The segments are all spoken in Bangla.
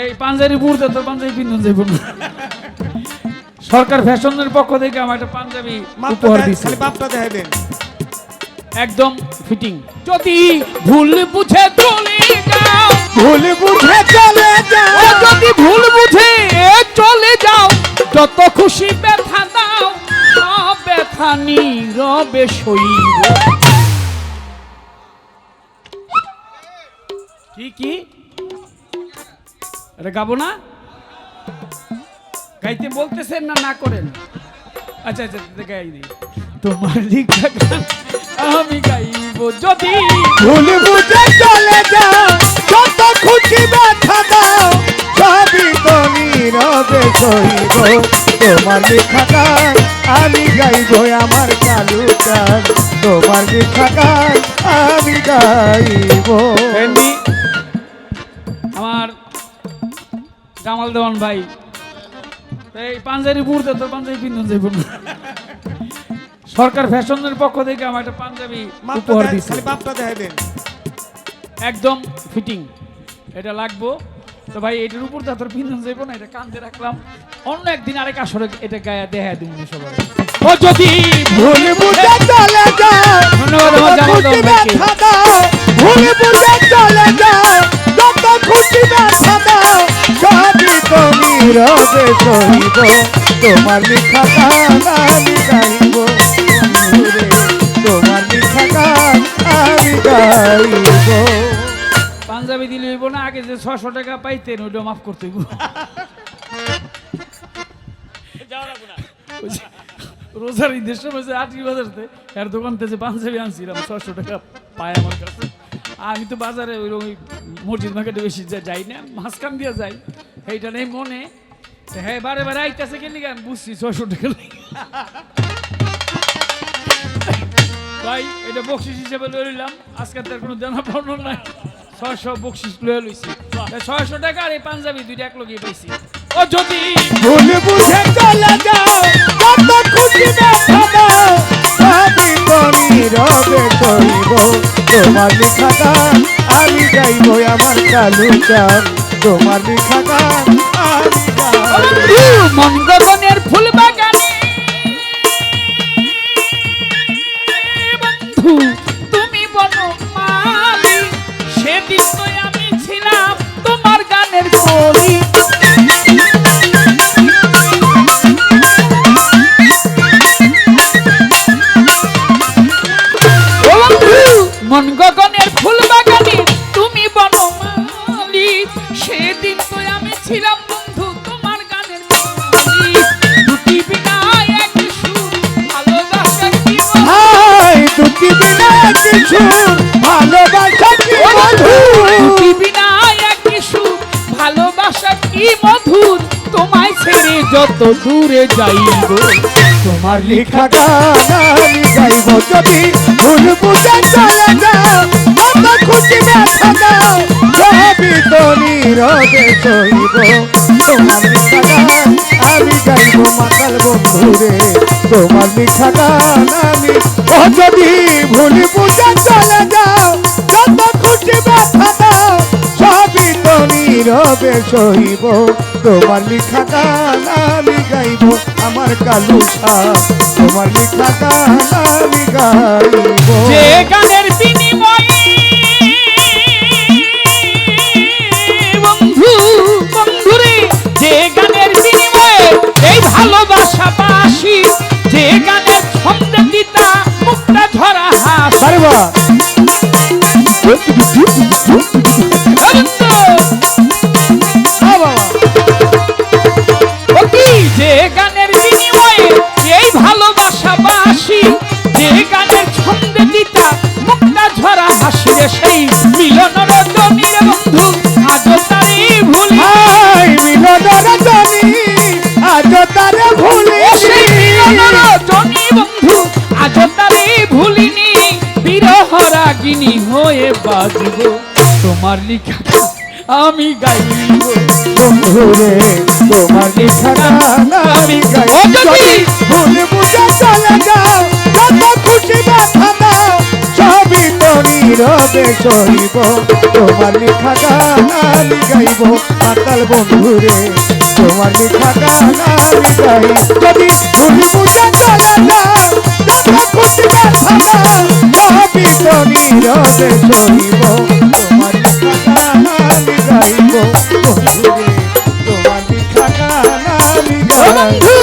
এই পাঞ্জাবি বুড়তে তো পাঞ্জাবি পিন্ধন যাইব সরকার ফ্যাশনের পক্ষ থেকে আমার একটা পাঞ্জাবি উপহার দিচ্ছে মাপটা দেখাবেন। একদম ফিটিং যদি ভুল বুঝে চলে যাও ভুল বুঝে চলে যাও। যদি ভুল বুঝে চলে যাও যত খুশি ব্যথা দাও সব ব্যথা নীরবে সইব। কি কি? এটা গাবো না? গাইতে বলতেছেন না না করেন? আচ্ছা আচ্ছা গাই দিই তোমার লিখা গান আমি গাইব যদি। ভুল বুঝে চলে যাও যত খুশি ব্যথা দাও সবই তো নীরবে সইব তোমার লেখা গান আমি গাইব আমার কালু গান। তোমার লেখা গান আমি গাইব। জামাল দেওয়ান ভাই। এই পাঞ্জাবি বুড়তে তো পাঞ্জাবি পিন্ধন যাইব সরকার ফ্যাশনের পক্ষ থেকে আমার একটা পাঞ্জাবি উপহার দিচ্ছে খালি মাপটা দেখাবেন একদম ফিটিং এটা লাগবো। তো ভাই এটার উপর তো পিন্ধন যাইব না এটা কান্দে রাখলাম। অন্য একদিন আরেক আসরে এটা গায়ে দেখা দিব সবাই ও যদি ভুল বুঝে চলে যাও ধন্যবাদ আমার জামাল দেওয়ান ভাইকে। ভুল বুঝে নীরবে সইব তোমার লেখা গান আমি গাইব। তোমার লেখা গান আমি গাইব। পাঞ্জাবি দিলে হইব না আগে যে ছশো টাকা পাইতেন ওইটা মাফ করতে হইব। রোজার ঈদের সময় যে আটি বাজারতে এর দোকান থেকে যে পাঞ্জাবি আনছিলাম ছশো টাকা পায় আমার কাছে। আমি তো বাজারে ওই ওই মসজিদ মার্কেটে বেশি যাই না মাঝখান দিয়ে যাই। এইটা নেই মনে। হ্যাঁ বারে বারে আইতাছে কেন আমি বুঝছি ছশো টাকা ভাই, এটা বকশিস হিসেবে লয়ে নিলাম আজকে তার কোনো দেনা পাওনা নাই। ছয়শো বকশিস লয়ে লইছি। ছয়শো টাকা আর এই পাঞ্জাবি দুইটা এক লগিয়ে পাইছি। ও যদি ভুল বুঝে চলে যাও যত খুশি ব্যথা দাও। সবই তো নীরবে সইব তোমার লেখা গান আমি গাইব আমার কালু গান। তোমার লেখা গান আমি গাইব কিছু ভালোবাসা কি মধুর বিনা এক সুর ভালোবাসা কি মধুর? তোমায় ছেড়ে যত দূরে যাইব। তোমার লেখা গান আমি গাইব যদি। ভুল বুঝে চলে যাও কত খুশি ব্যথা দাও। সবই তো নীরবে সইব তোমার লেখা গান আমি গাইব, মাতাল বন্ধুরে। তোমার লেখা গান আমি ও যদি ভুল বুঝে চলে যাও কত খুশি ব্যথা দাও, সবই তো নীরবে সইব তোমার লেখা আমি গাইব, আমার কালুসা তোমার লেখা আমি গাইব। যে গানের যে গানের ছন্দ দিতা মুক্তা ধরা হাস। বাজব তোমার লিখা আমি গাইব। বন্ধুরে তোমার লেখা আমি গাই ও যদি ভুল বুঝে চলে যাও কত খুশি ব্যথা দাও সবই তো নীরবে সহিব তোমার লেখা গান আমি গাইব। মাতাল বন্ধুরে তোমার লেখা গান আমি গাই যদি ভুল বুঝে চলে নীরবে সহিব তোমার লেখা আমি গাইব। বন্ধুরে তোমার লেখা আমি ও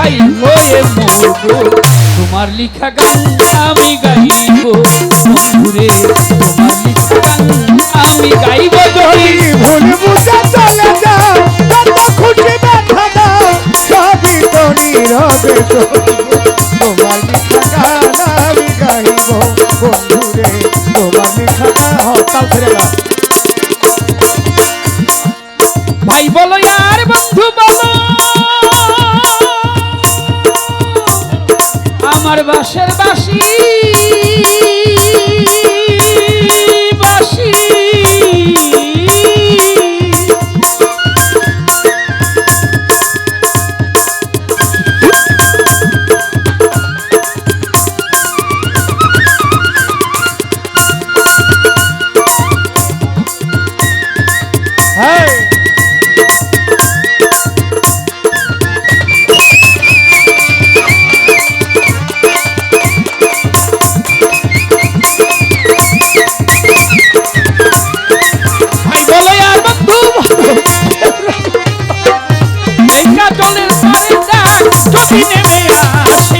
মরবো তোমার লিখা গান আমি আমার বাসের বাসি জলের পারে ডাক যদি নেমে আসে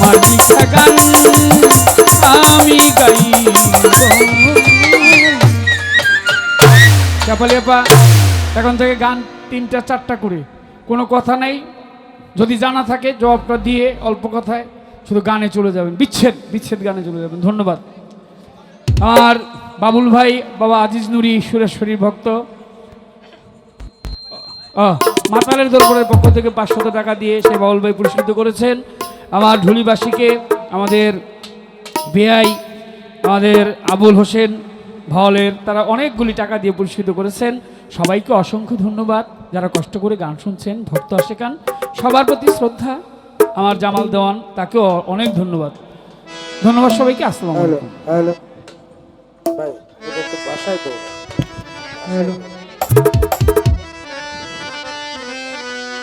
তোমার লিখা গান আমি গাইব চাপালিয়াপা, এখন থেকে গান তিনটা, চারটা করে। কোনো কথা নেই। যদি জানা থাকে, জবাবটা দিয়ে অল্প কথায় শুধু গানে চলে যাবেন। বিচ্ছেদ বিচ্ছেদ গানে চলে যাবেন। ধন্যবাদ। আর বাবুল ভাই, বাবা আজিজ নুরি সুরেশ্বরীর ভক্ত মাতালের দরবারের পক্ষ থেকে পাঁচশত টাকা দিয়ে সে বাবুল ভাই পুরস্কৃত করেছেন। আমার ঢুলিবাসীকে আমাদের বেআই আমাদের আবুল হোসেন ভাওলের তারা অনেকগুলি টাকা দিয়ে পুরস্কৃত করেছেন। সবাইকে অসংখ্য ধন্যবাদ। যারা কষ্ট করে গান শুনছেন ভক্ত আশেকান সবার প্রতি শ্রদ্ধা। আমার জামাল দেওয়ান তাকেও অনেক ধন্যবাদ। ধন্যবাদ সবাইকে আসসালাম হ্যালো।